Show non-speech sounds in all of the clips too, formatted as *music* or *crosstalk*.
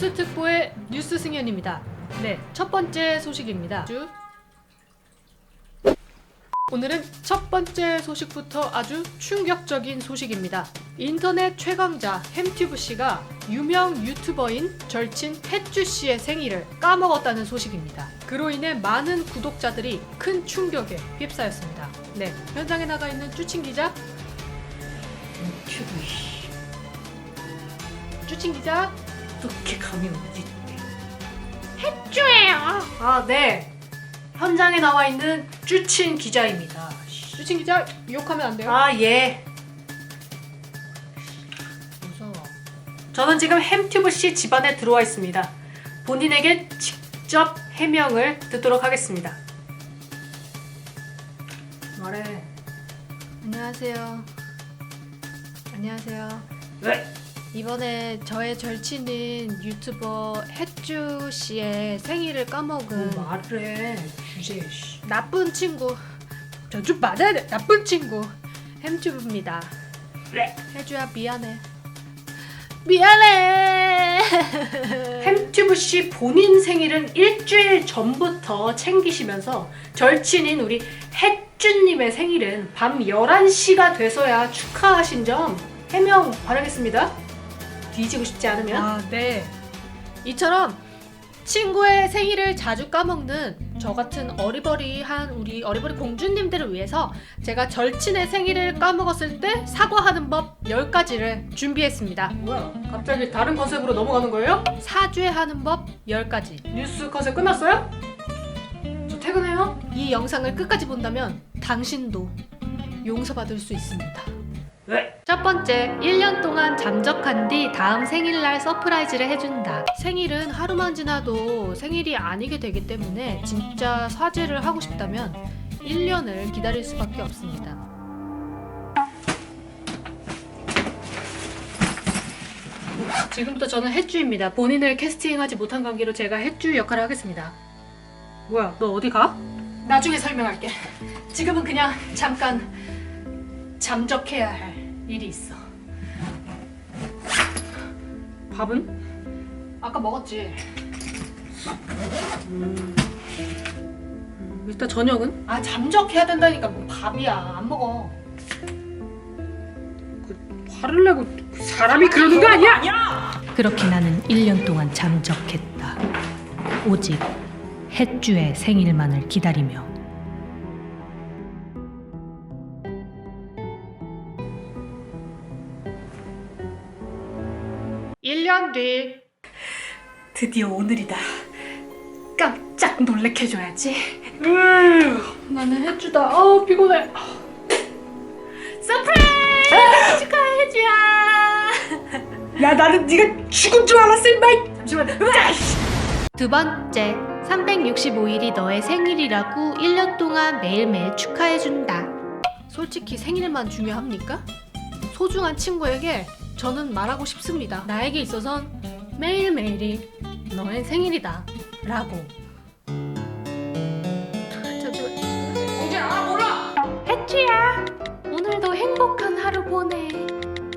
뉴스 특보의 뉴스 승현입니다. 네, 첫 번째 소식입니다. 쭉. 오늘은 첫 번째 소식부터 아주 충격적인 소식입니다. 인터넷 최강자 햄튜브 씨가 유명 유튜버인 절친 햇주 씨의 생일을 까먹었다는 소식입니다. 그로 인해 많은 구독자들이 큰 충격에 휩싸였습니다. 네, 현장에 나가 있는 쭈친 기자. 씨 쭈친 기자. 어떻게 감이 오지? 쭈예요. 아, 네. 현장에 나와 있는 쭈친 기자입니다. 쭈친 기자 욕하면 안 돼요? 아 예. 무서워. 저는 지금 햄튜브 씨 집안에 들어와 있습니다. 본인에게 직접 해명을 듣도록 하겠습니다. 말해. 안녕하세요. 안녕하세요. 왜? 이번에 저의 절친인 유튜버 햇주 씨의 생일을 까먹은 뭐 말을 해. 주제 씨. 나쁜 친구. 저 좀 맞아야 돼. 나쁜 친구. 햄튜브입니다. 왜? 혜주야 미안해. 미안해. *laughs* 햄튜브 씨 본인 생일은 일주일 전부터 챙기시면서 절친인 우리 햇주님의 생일은 밤 11시가 돼서야 축하하신 점 해명 바라겠습니다. 뒤지고 싶지 않으면. 아, 네. 이처럼 친구의 생일을 자주 까먹는 저 같은 어리버리한 우리 어리버리 공주님들을 위해서 제가 절친의 생일을 까먹었을 때 사과하는 법 10가지를 준비했습니다. 뭐야? 갑자기 다른 컨셉으로 넘어가는 거예요? 사죄하는 법 10가지. 뉴스 컨셉 끝났어요? 저 퇴근해요. 이 영상을 끝까지 본다면 당신도 용서받을 수 있습니다. 왜? 첫 번째, 1년 동안 잠적한 뒤 다음 생일날 서프라이즈를 해준다. 생일은 하루만 지나도 생일이 아니게 되기 때문에 진짜 사죄를 하고 싶다면 1년을 기다릴 수밖에 없습니다. 지금부터 저는 햇주입니다. 본인을 캐스팅하지 못한 관계로 제가 햇주 역할을 하겠습니다. 뭐야? 너 어디 가? 나중에 설명할게. 지금은 그냥 잠깐 잠적해야 할 일이 있어. 밥은? 아까 먹었지? 음. 이따 저녁은? 아 잠적해야 된다니까 뭐 밥이야 안 먹어. 화를 내고 사람이 그러는 거 아니야? 그렇게 나는 1년 동안 잠적했다. 오직 햇주의 생일만을 기다리며 1년 뒤 드디어 오늘이다. 깜짝 놀래켜줘야지. 나는 해주다. 아 피곤해. 서프라이즈! 축하해 혜주야. *laughs* 야 나는 네가 죽은 줄 알았어 임마. 잠시만. 두 번째, 365일이 너의 생일이라고 1년 동안 매일매일 축하해준다. 솔직히 생일만 중요합니까? 소중한 친구에게 저는 말하고 싶습니다. 나에게 있어선 매일매일이 너의 생일이다. 라고. 해주야, 오늘도 행복한 하루 보내.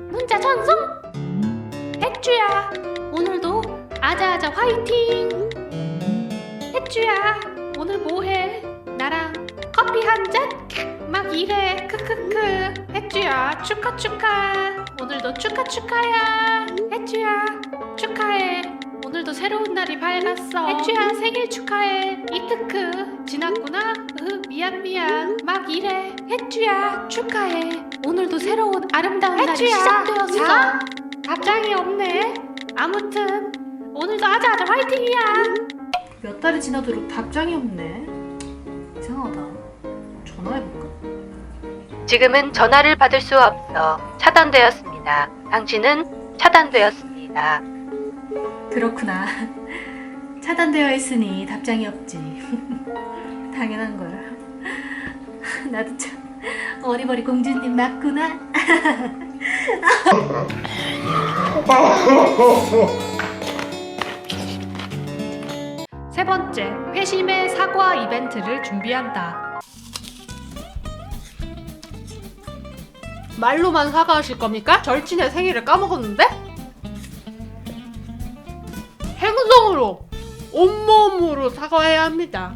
문자 전송! 해주야, 오늘도 아자아자 화이팅! 해주야, 오늘 뭐해? 나랑 커피 한 잔? 막 이래, 크크크. 해주야, 축하 축하. 오늘도 축하 축하야. 해주야, 축하해. 오늘도 새로운 날이 밝았어. 해주야, 생일 축하해. 이트크. 지났구나? 으, 미안 미안. 막 이래. 해주야, 축하해. 오늘도 새로운 아름다운 날이 시작되었어. 자, 답장이 없네. 아무튼 오늘도 아자아자 화이팅이야. 몇 달이 지나도록 답장이 없네. 이상하다. 전화해볼까? 지금은 전화를 받을 수 없어 차단되었습니다. 당신은 차단되었습니다. 그렇구나. *laughs* 차단되어 있으니 답장이 없지. *laughs* 당연한 걸. *laughs* 나도 참 어리버리 공주님 맞구나. 세 번째, 회심의 사과 이벤트를 준비한다. 말로만 사과하실 겁니까? 절친의 생일을 까먹었는데? 온몸으로 온몸으로 사과해야 합니다.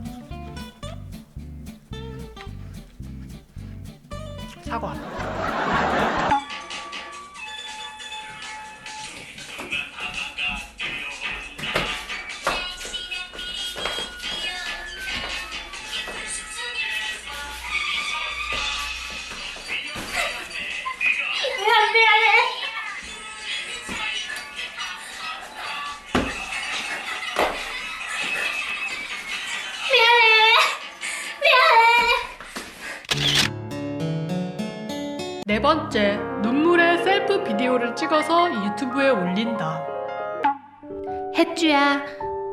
번째, 눈물의 셀프 비디오를 찍어서 유튜브에 올린다. 햇주야,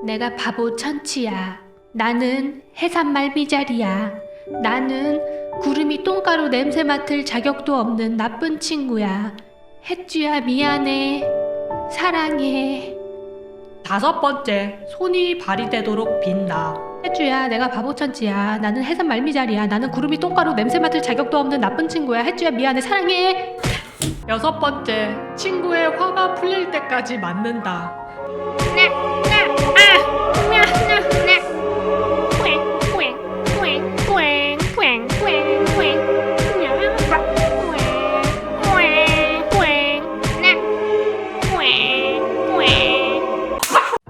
내가 바보 천치야. 나는 해산말 미자리야. 나는 구름이 똥가루 냄새 맡을 자격도 없는 나쁜 친구야. 햇주야, 미안해. 사랑해. 다섯 번째, 손이 발이 되도록 빈다. 햇주야, 내가 바보 천치야. 나는 해산 말미잘이야. 나는 구름이 똥가루 냄새 맡을 자격도 없는 나쁜 친구야. 햇주야, 미안해. 사랑해. 여섯 번째, 친구의 화가 풀릴 때까지 맞는다.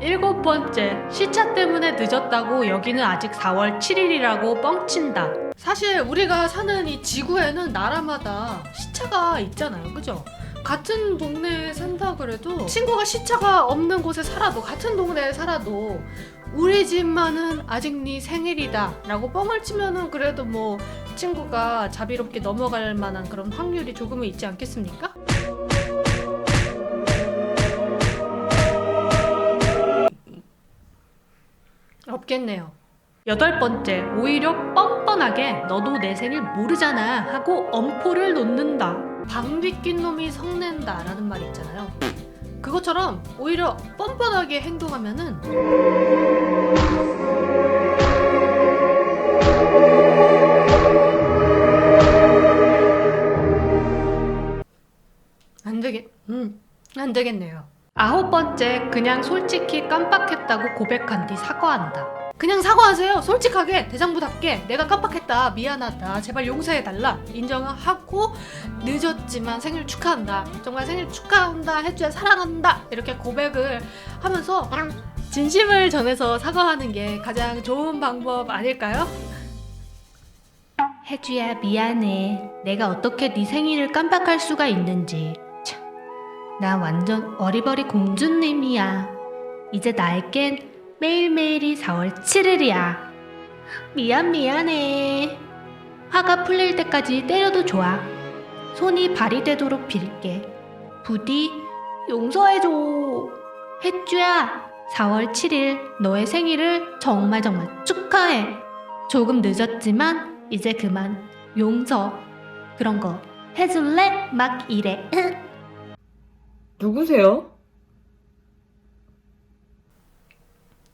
일곱 번째, 시차 때문에 늦었다고 여기는 아직 4월 7일이라고 뻥친다. 사실 우리가 사는 이 지구에는 나라마다 시차가 있잖아요. 그죠? 같은 동네에 산다 그래도 친구가 시차가 없는 곳에 살아도 같은 동네에 살아도 우리 집만은 아직 네 생일이다 라고 뻥을 치면은 그래도 뭐 친구가 자비롭게 넘어갈 만한 그런 확률이 조금은 있지 않겠습니까? 없겠네요. 여덟 번째, 오히려 뻔뻔하게 너도 내 생일 모르잖아 하고 엄포를 놓는다. 방귀 낀 놈이 성낸다 라는 말이 있잖아요. 그것처럼 오히려 뻔뻔하게 행동하면은 안 되겠, 음, 안 되겠네요. 아홉 번째, 그냥 솔직히 깜빡했다고 고백한 뒤 사과한다. 그냥 사과하세요. 솔직하게 대장부답게 내가 깜빡했다. 미안하다. 제발 용서해달라. 인정하고 늦었지만 생일 축하한다. 정말 생일 축하한다. 해줘야 사랑한다. 이렇게 고백을 하면서 진심을 전해서 사과하는 게 가장 좋은 방법 아닐까요? 혜주야, 미안해. 내가 어떻게 네 생일을 깜빡할 수가 있는지. 참, 나 완전 어리버리 공주님이야. 이제 나에겐 매일매일이 4월 7일이야. 미안, 미안해. 화가 풀릴 때까지 때려도 좋아. 손이 발이 되도록 빌게. 부디 용서해줘. 혜주야, 4월 7일 너의 생일을 정말 정말 축하해. 조금 늦었지만 이제 그만 용서 그런 거 해줄래? 막 이래. *laughs* 누구세요?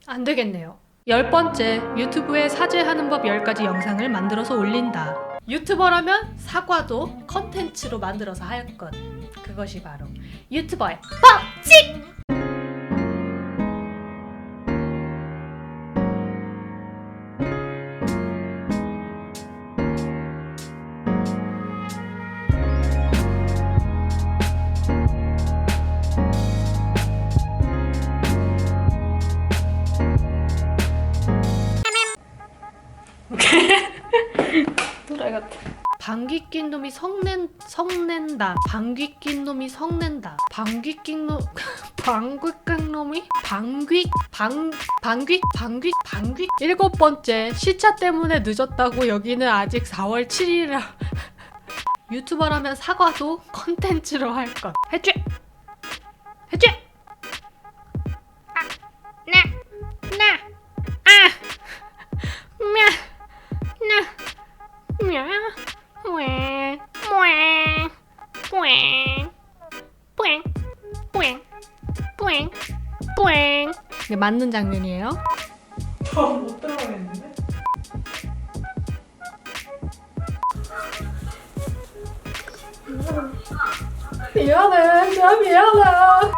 안 되겠네요. 열 번째, 유튜브에 사죄하는 법 10가지 영상을 만들어서 올린다. 유튜버라면 사과도 컨텐츠로 만들어서 할 것. 그것이 바로 유튜버의 법칙! 방귀 낀 놈이 성낸 성낸다. 방귀 낀 놈이 성낸다. 방귀 낀 놈 *laughs* 방귀 낀 놈이 방귀 방 방귀 방귀 방귀 일곱 번째 시차 때문에 늦었다고 여기는 아직 4월 7일이라 *laughs* 유튜버라면 사과도 *laughs* 컨텐츠로 할 것. 해줘. 해줘. 맞는 장면이에요. 저못 들어가겠는데? 미안해, 진짜 미안해.